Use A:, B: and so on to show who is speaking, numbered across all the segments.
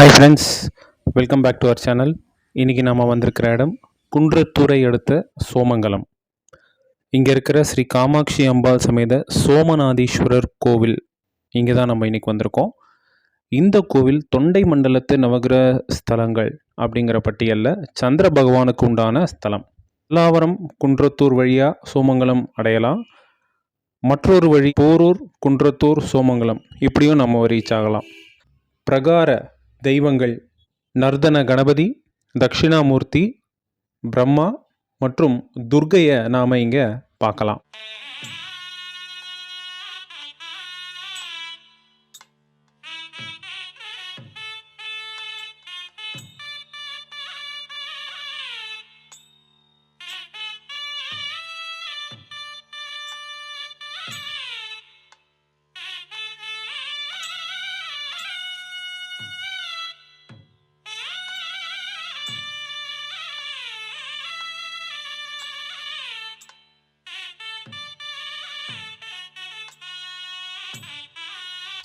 A: Hi friends welcome back to our channel இன்றைக்கி நம்ம வந்திருக்கிற இடம் குன்றத்தூரை அடுத்த சோமங்கலம். இங்கே இருக்கிற ஸ்ரீ காமாட்சி அம்பாள் சமேத சோமநாதீஸ்வரர் கோவில். இங்கே தான் நம்ம இன்றைக்கி வந்திருக்கோம். இந்த கோவில் தொண்டை மண்டலத்து நவகிரக ஸ்தலங்கள் அப்படிங்கிற பட்டியலில் சந்திர பகவானுக்கு உண்டான ஸ்தலம். எல்லாவரம் குன்றத்தூர் வழியாக சோமங்கலம் அடையலாம். மற்றொரு வழி போரூர் குன்றத்தூர் சோமங்கலம். இப்படியும் நம்ம ரீச் ஆகலாம். பிரகார தெய்வங்கள் நர்தன கணபதி தட்சிணாமூர்த்தி பிரம்மா மற்றும் துர்கையை நாம் இங்கே பார்க்கலாம்.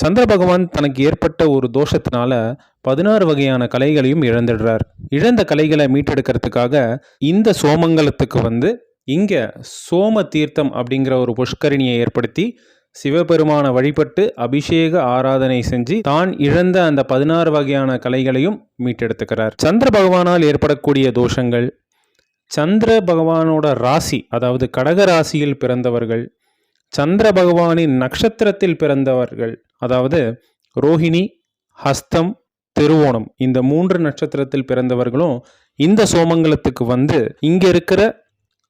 A: சந்திர பகவான் தனக்கு ஏற்பட்ட ஒரு தோஷத்தினால பதினாறு வகையான கலைகளையும் இழந்துடுறார். இழந்த கலைகளை மீட்டெடுக்கிறதுக்காக இந்த சோமங்கலத்துக்கு வந்து இங்கே சோம தீர்த்தம் அப்படிங்கிற ஒரு புஷ்கரிணியை ஏற்படுத்தி சிவபெருமானை வழிபட்டு அபிஷேக ஆராதனை செஞ்சு தான் இழந்த அந்த பதினாறு வகையான கலைகளையும் மீட்டெடுத்துக்கிறார். சந்திர பகவானால் ஏற்படக்கூடிய தோஷங்கள் சந்திர பகவானோட ராசி அதாவது கடக ராசியில் பிறந்தவர்கள் சந்திர பகவானின் நட்சத்திரத்தில் பிறந்தவர்கள் அதாவது ரோஹிணி ஹஸ்தம் திருவோணம். இந்த மூன்று நட்சத்திரத்தில் பிறந்தவர்களும் இந்த சோமங்கலத்துக்கு வந்து இங்கே இருக்கிற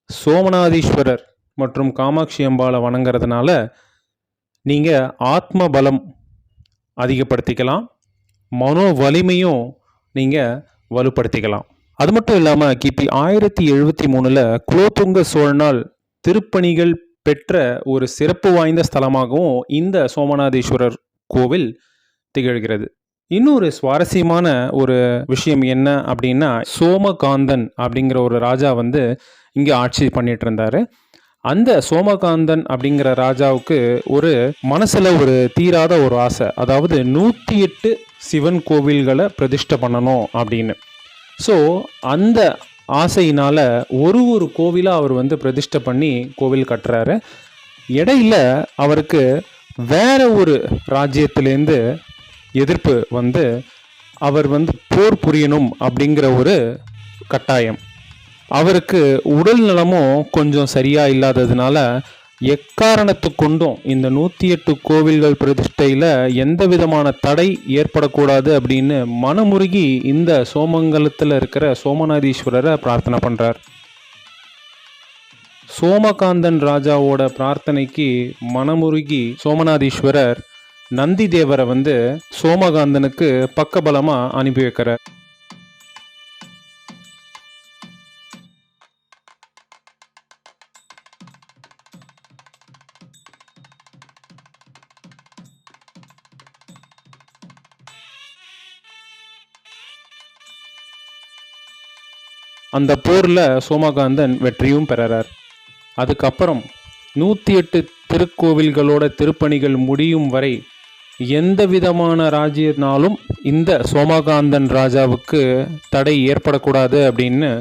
A: சோமநாதீஸ்வரர் மற்றும் காமாட்சி அம்பாவை வணங்குறதுனால நீங்கள் ஆத்ம பலம் அதிகப்படுத்திக்கலாம். மனோ வலிமையும் நீங்கள் வலுப்படுத்திக்கலாம். அது மட்டும் இல்லாமல் கிபி ஆயிரத்தி எழுபத்தி மூணில் குலோத்துங்க சோழனால் திருப்பணிகள் பெற்ற ஒரு சிறப்பு வாய்ந்த ஸ்தலமாகவும் இந்த சோமநாதீஸ்வரர் கோவில் திகழ்கிறது. இன்னொரு சுவாரஸ்யமான ஒரு விஷயம் என்ன அப்படின்னா சோமகாந்தன் அப்படிங்கிற ஒரு ராஜா வந்து இங்கே ஆட்சி பண்ணிட்டு இருந்தாரு அந்த சோமகாந்தன் அப்படிங்கிற ராஜாவுக்கு ஒரு மனசில் ஒரு தீராத ஒரு ஆசை. அதாவது நூற்றி எட்டு சிவன் கோவில்களை பிரதிஷ்டை பண்ணணும் அப்படின்னு. ஸோ அந்த ஆசையினால் ஒரு ஒரு கோவிலாக அவர் வந்து பிரதிஷ்டை பண்ணி கோவில் கட்டுறாரு. இடையில அவருக்கு வேற ஒரு ராஜ்யத்திலேருந்து எதிர்ப்பு வந்து அவர் வந்து போர் புரியணும் அப்படிங்கிற ஒரு கட்டாயம். அவருக்கு உடல் நலமும் கொஞ்சம் சரியாக இல்லாததுனால எக்காரணத்து கொண்டும் இந்த நூற்றி எட்டு கோவில்கள் பிரதிஷ்டையில் எந்த விதமான தடை ஏற்படக்கூடாது அப்படின்னு மனமுருகி இந்த சோமங்கலத்தில் இருக்கிற சோமநாதீஸ்வரரை பிரார்த்தனை பண்ணுறார் சோமகாந்தன் ராஜாவோட பிரார்த்தனைக்கு மனமுருகி சோமநாதீஸ்வரர் நந்தி தேவரை வந்து சோமகாந்தனுக்கு பக்கபலமாக அனுப்பி வைக்கிறார். அந்த போரில் சோமகாந்தன் வெற்றியும் பெறறார். அதுக்கப்புறம் நூற்றி எட்டு திருக்கோவில்களோட திருப்பணிகள் முடியும் வரை எந்த விதமான ராஜ்யனாலும் இந்த சோமகாந்தன் ராஜாவுக்கு தடை ஏற்படக்கூடாது அப்படின்னு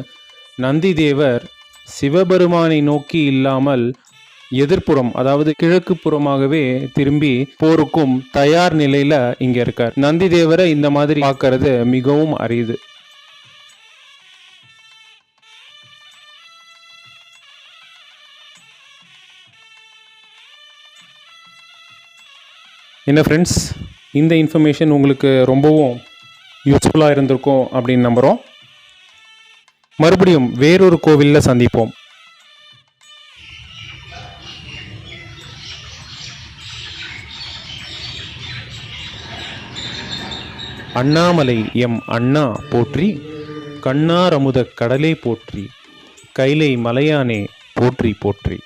A: நந்திதேவர் சிவபெருமானை நோக்கி இல்லாமல் எதிர்ப்புறம் அதாவது கிழக்கு புறமாகவே திரும்பி போருக்கும் தயார் நிலையில இங்க இருக்கார். நந்திதேவரை இந்த மாதிரி பார்க்கறது மிகவும் அரியுது என்ன ஃப்ரெண்ட்ஸ் இந்த இன்ஃபர்மேஷன் உங்களுக்கு ரொம்பவும் யூஸ்ஃபுல்லாக இருந்திருக்கும் அப்படின்னு நம்புகிறோம் மறுபடியும் வேறொரு கோவிலில் சந்திப்போம். அண்ணாமலை எம் அண்ணா போற்றி கண்ணாரமுத கடலே போற்றி கைலை மலையானே போற்றி போற்றி.